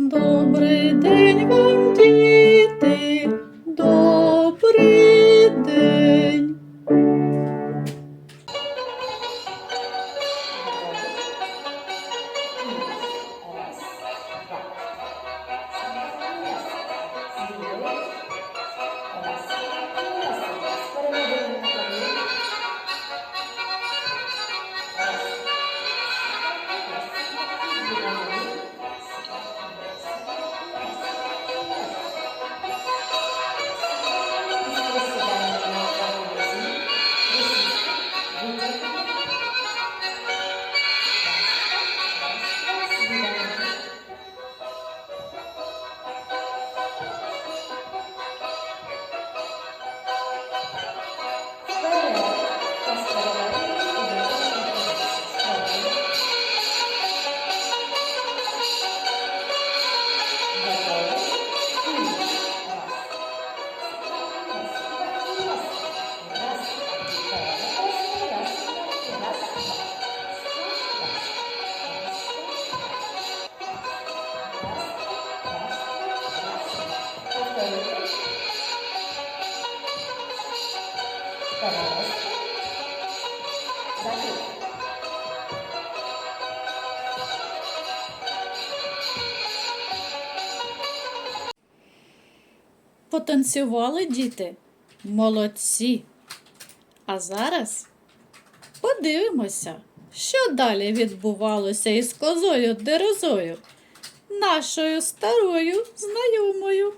Добрий день вам, діти, добрий Потанцювали діти? Молодці. А зараз подивимося, що далі відбувалося із козою Дерезою, нашою старою знайомою.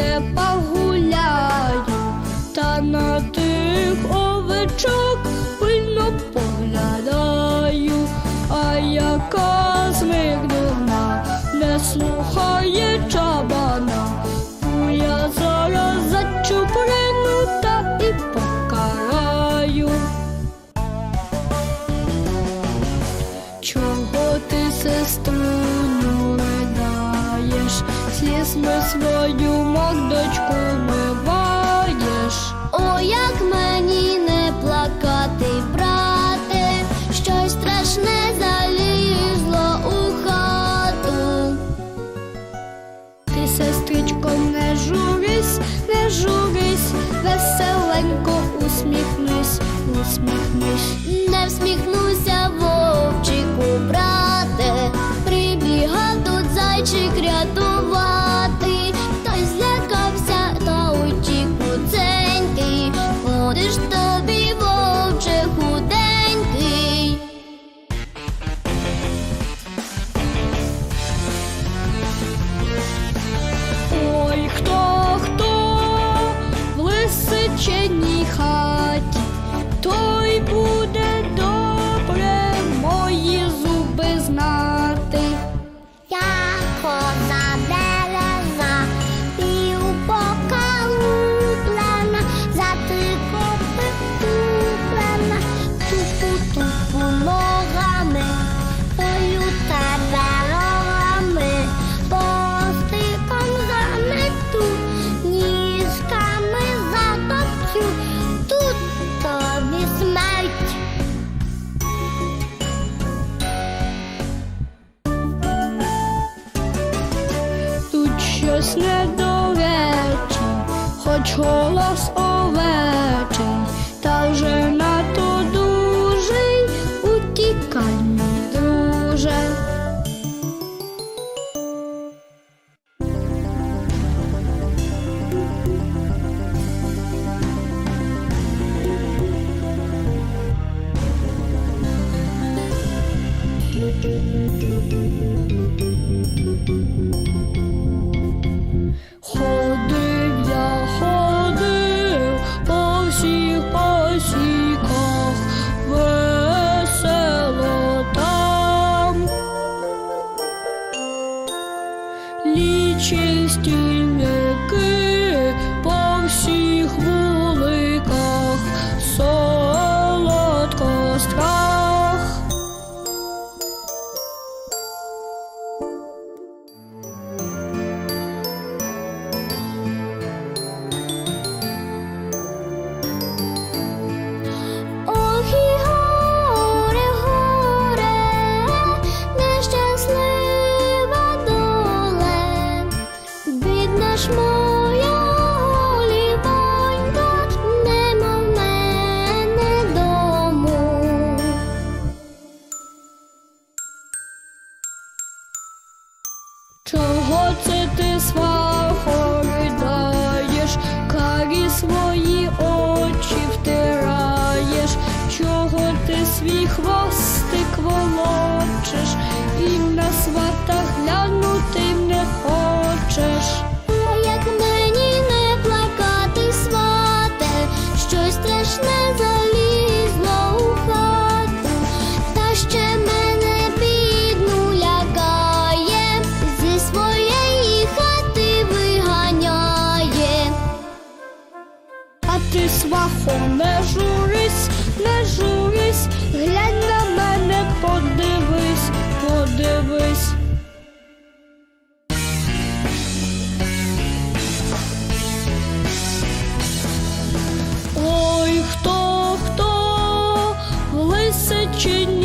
step up. Ридаєш, слізно свою мордочку миваєш? О, як мені не плакати, брате, щось страшне залізло у хату. Ти, сестричко, не журись, не журись, веселенько усміхнись, усміхнись. Не всміхнуся, вовчику, брате, прибігав тут зайчик рятувати, 祝你好 голос овечий, та вже надто дужий, утікай, мій друже. Ходив свій хвостик волочиш і на сватах глянеш. очень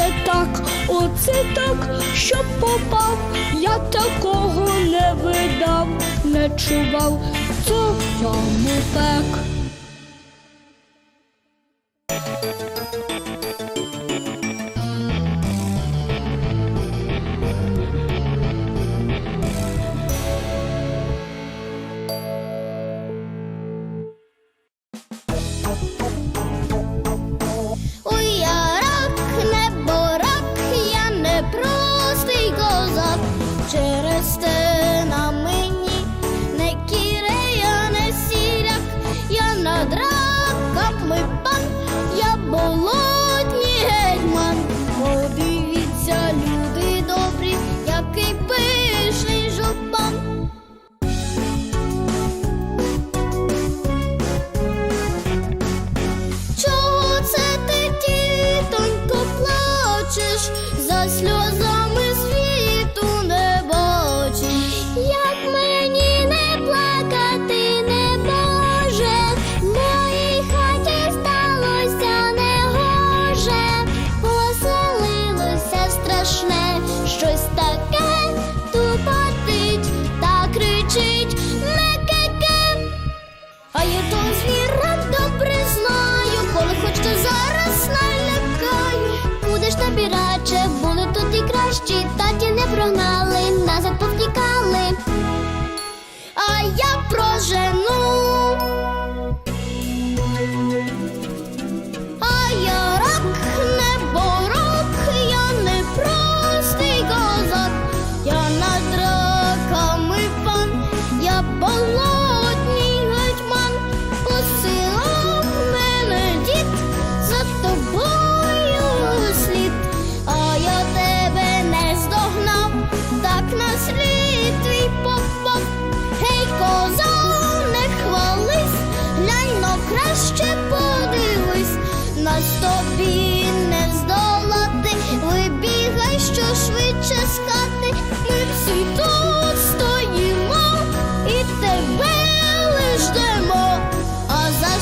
Оце так, оце так, що попав, я такого не видав, не чував, то я мупек.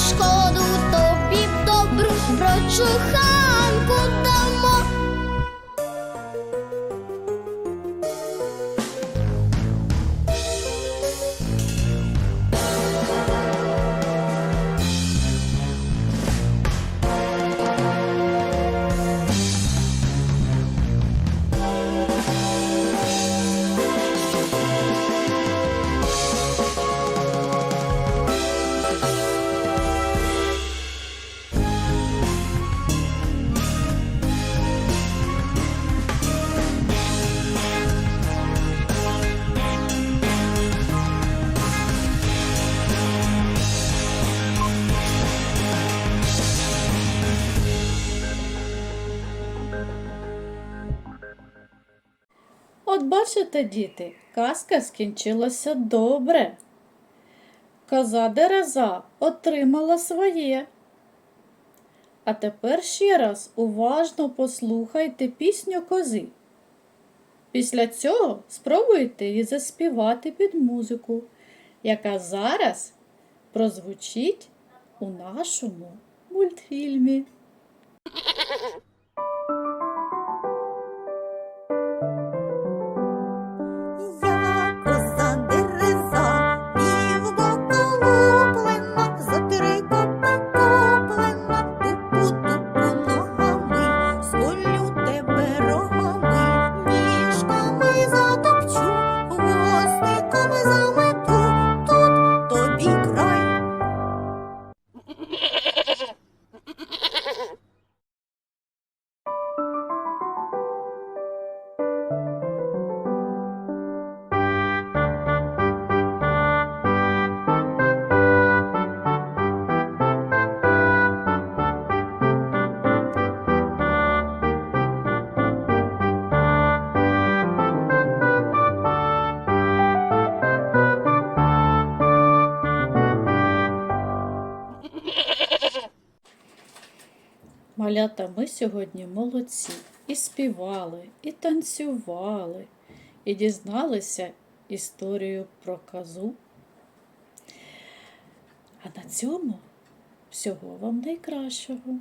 шкоду тобі в добру прочухай. от бачите, діти, казка скінчилася добре. Коза дереза отримала своє. А тепер ще раз уважно послухайте пісню кози. Після цього спробуйте її заспівати під музику, яка зараз прозвучить у нашому мультфільмі. Малята, ми сьогодні молодці. І співали, і танцювали, і дізналися історію про казу. А на цьому всього вам найкращого.